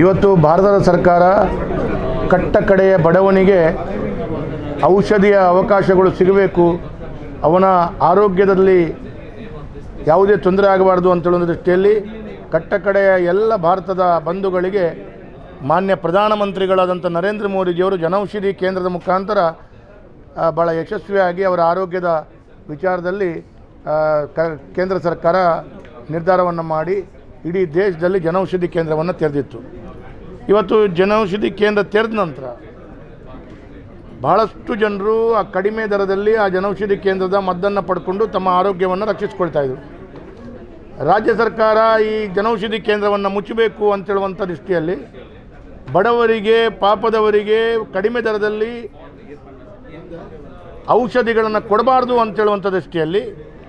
ಇವತ್ತು ಭಾರತದ ಸರ್ಕಾರ ಕಟ್ಟ ಕಡೆಯ ಬಡವನಿಗೆ ಔಷಧಿಯ ಅವಕಾಶಗಳು ಸಿಗಬೇಕು. ಅವನ ಆರೋಗ್ಯದಲ್ಲಿ ಯಾವುದೇ ತೊಂದರೆ ಆಗಬಾರ್ದು ಅಂತೇಳುವ ದೃಷ್ಟಿಯಲ್ಲಿ ಕಟ್ಟ ಕಡೆಯ ಎಲ್ಲ ಭಾರತದ ಬಂಧುಗಳಿಗೆ ಮಾನ್ಯ ಪ್ರಧಾನಮಂತ್ರಿಗಳಾದಂಥ ನರೇಂದ್ರ ಮೋದಿಜಿಯವರು ಜನೌಷಧಿ ಕೇಂದ್ರದ ಮುಖಾಂತರ ಭಾಳ ಯಶಸ್ವಿಯಾಗಿ ಅವರ ಆರೋಗ್ಯದ ವಿಚಾರದಲ್ಲಿ ಕೇಂದ್ರ ಸರ್ಕಾರ ನಿರ್ಧಾರವನ್ನು ಮಾಡಿ ಇಡೀ ದೇಶದಲ್ಲಿ ಜನೌಷಧಿ ಕೇಂದ್ರವನ್ನು ತೆರೆದಿತ್ತು. ಇವತ್ತು ಜನೌಷಧಿ ಕೇಂದ್ರ ತೆರೆದ ನಂತರ ಬಹಳಷ್ಟು ಜನರು ಆ ಕಡಿಮೆ ದರದಲ್ಲಿ ಆ ಜನೌಷಧಿ ಕೇಂದ್ರದ ಮದ್ದನ್ನು ಪಡ್ಕೊಂಡು ತಮ್ಮ ಆರೋಗ್ಯವನ್ನು ರಕ್ಷಿಸಿಕೊಳ್ತಾ ಇದ್ರು. ರಾಜ್ಯ ಸರ್ಕಾರ ಈ ಜನೌಷಧಿ ಕೇಂದ್ರವನ್ನು ಮುಚ್ಚಬೇಕು ಅಂತೇಳುವಂಥ ದೃಷ್ಟಿಯಲ್ಲಿ ಬಡವರಿಗೆ, ಪಾಪದವರಿಗೆ ಕಡಿಮೆ ದರದಲ್ಲಿ ಔಷಧಿಗಳನ್ನು ಕೊಡಬಾರ್ದು ಅಂತೇಳುವಂಥ ದೃಷ್ಟಿಯಲ್ಲಿ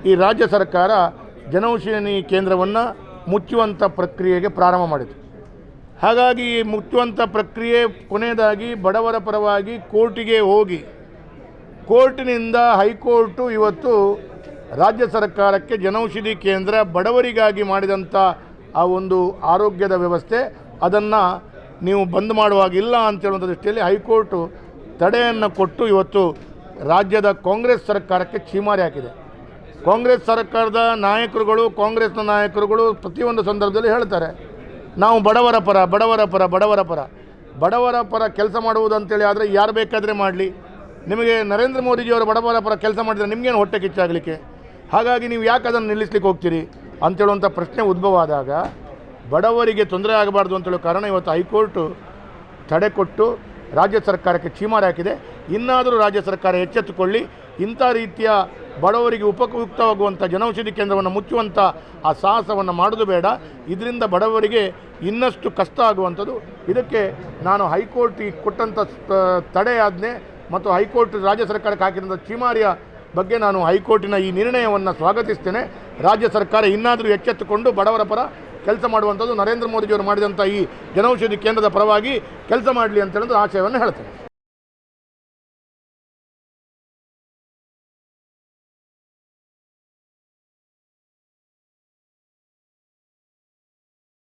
ಈ ರಾಜ್ಯ ಸರ್ಕಾರ ಜನೌಷಧಿ ಕೇಂದ್ರವನ್ನು ಮುಚ್ಚುವಂಥ ಪ್ರಕ್ರಿಯೆಗೆ ಪ್ರಾರಂಭ ಮಾಡಿತು ಹಾಗಾಗಿ ಈ ಮುಚ್ಚುವಂಥ ಪ್ರಕ್ರಿಯೆ ಕೊನೆಯದಾಗಿ ಬಡವರ ಪರವಾಗಿ ಕೋರ್ಟಿಗೆ ಹೋಗಿ. ಕೋರ್ಟಿನಿಂದ ಹೈಕೋರ್ಟು ಇವತ್ತು ರಾಜ್ಯ ಸರ್ಕಾರಕ್ಕೆ ಜನೌಷಧಿ ಕೇಂದ್ರ ಬಡವರಿಗಾಗಿ ಮಾಡಿದಂಥ ಆ ಒಂದು ಆರೋಗ್ಯದ ವ್ಯವಸ್ಥೆ, ಅದನ್ನು ನೀವು ಬಂದ್ ಮಾಡುವಾಗಿಲ್ಲ ಅಂತೇಳುವಂಥ ದೃಷ್ಟಿಯಲ್ಲಿ ಹೈಕೋರ್ಟು ತಡೆಯನ್ನು ಕೊಟ್ಟು ಇವತ್ತು ರಾಜ್ಯದ ಕಾಂಗ್ರೆಸ್ ಸರ್ಕಾರಕ್ಕೆ ಛೀಮಾರಿ ಹಾಕಿದೆ. ಕಾಂಗ್ರೆಸ್ ಸರ್ಕಾರದ ನಾಯಕರುಗಳು, ಕಾಂಗ್ರೆಸ್ನ ನಾಯಕರುಗಳು ಪ್ರತಿಯೊಂದು ಸಂದರ್ಭದಲ್ಲಿ ಹೇಳ್ತಾರೆ ನಾವು ಬಡವರ ಪರ ಬಡವರ ಪರ ಬಡವರ ಪರ. ಬಡವರ ಪರ ಕೆಲಸ ಮಾಡುವುದು ಅಂತೇಳಿ ಆದರೆ ಯಾರು ಬೇಕಾದರೆ ಮಾಡಲಿ. ನಿಮಗೆ ನರೇಂದ್ರ ಮೋದಿಜಿಯವರು ಬಡವರ ಪರ ಕೆಲಸ ಮಾಡಿದರೆ ನಿಮಗೇನು ಹೊಟ್ಟೆ ಕಿಚ್ಚಾಗಲಿಕ್ಕೆ? ಹಾಗಾಗಿ ನೀವು ಯಾಕೆ ಅದನ್ನು ನಿಲ್ಲಿಸ್ಲಿಕ್ಕೆ ಹೋಗ್ತೀರಿ? ಅಂತೇಳುವಂಥ ಪ್ರಶ್ನೆ ಉದ್ಭವ ಆದಾಗ ಬಡವರಿಗೆ ತೊಂದರೆ ಆಗಬಾರ್ದು ಅಂತೇಳೋ ಕಾರಣ ಇವತ್ತು ಹೈಕೋರ್ಟು ತಡೆ ಕೊಟ್ಟು ರಾಜ್ಯ ಸರ್ಕಾರಕ್ಕೆ ಚೀಮಾರಿ ಹಾಕಿದೆ. ಇನ್ನಾದರೂ ರಾಜ್ಯ ಸರ್ಕಾರ ಎಚ್ಚೆತ್ತುಕೊಳ್ಳಿ. ಇಂಥ ರೀತಿಯ ಬಡವರಿಗೆ ಉಪಯುಕ್ತವಾಗುವಂಥ ಜನೌಷಧಿ ಕೇಂದ್ರವನ್ನು ಮುಚ್ಚುವಂಥ ಆ ಸಾಹಸವನ್ನು ಮಾಡೋದು ಬೇಡ. ಇದರಿಂದ ಬಡವರಿಗೆ ಇನ್ನಷ್ಟು ಕಷ್ಟ ಆಗುವಂಥದ್ದು. ಇದಕ್ಕೆ ನಾನು ಹೈಕೋರ್ಟ್ ಈ ಕೊಟ್ಟಂಥ ತಡೆಯಾಜ್ಞೆ ಮತ್ತು ಹೈಕೋರ್ಟ್ ರಾಜ್ಯ ಸರ್ಕಾರಕ್ಕೆ ಹಾಕಿದಂಥ ಚೀಮಾರಿಯ ಬಗ್ಗೆ ನಾನು ಹೈಕೋರ್ಟಿನ ಈ ನಿರ್ಣಯವನ್ನು ಸ್ವಾಗತಿಸ್ತೇನೆ. ರಾಜ್ಯ ಸರ್ಕಾರ ಇನ್ನಾದರೂ ಎಚ್ಚೆತ್ತುಕೊಂಡು ಬಡವರ ಪರ ಕೆಲಸ ಮಾಡುವಂಥದ್ದು ನರೇಂದ್ರ ಮೋದಿಜಿಯವರು ಮಾಡಿದಂಥ ಈ ಜನೌಷಧಿ ಕೇಂದ್ರದ ಪರವಾಗಿ ಕೆಲಸ ಮಾಡಲಿ ಅಂತ ಹೇಳಿದ್ರು ಆಶಯವನ್ನು ಹೇಳ್ತೇನೆ.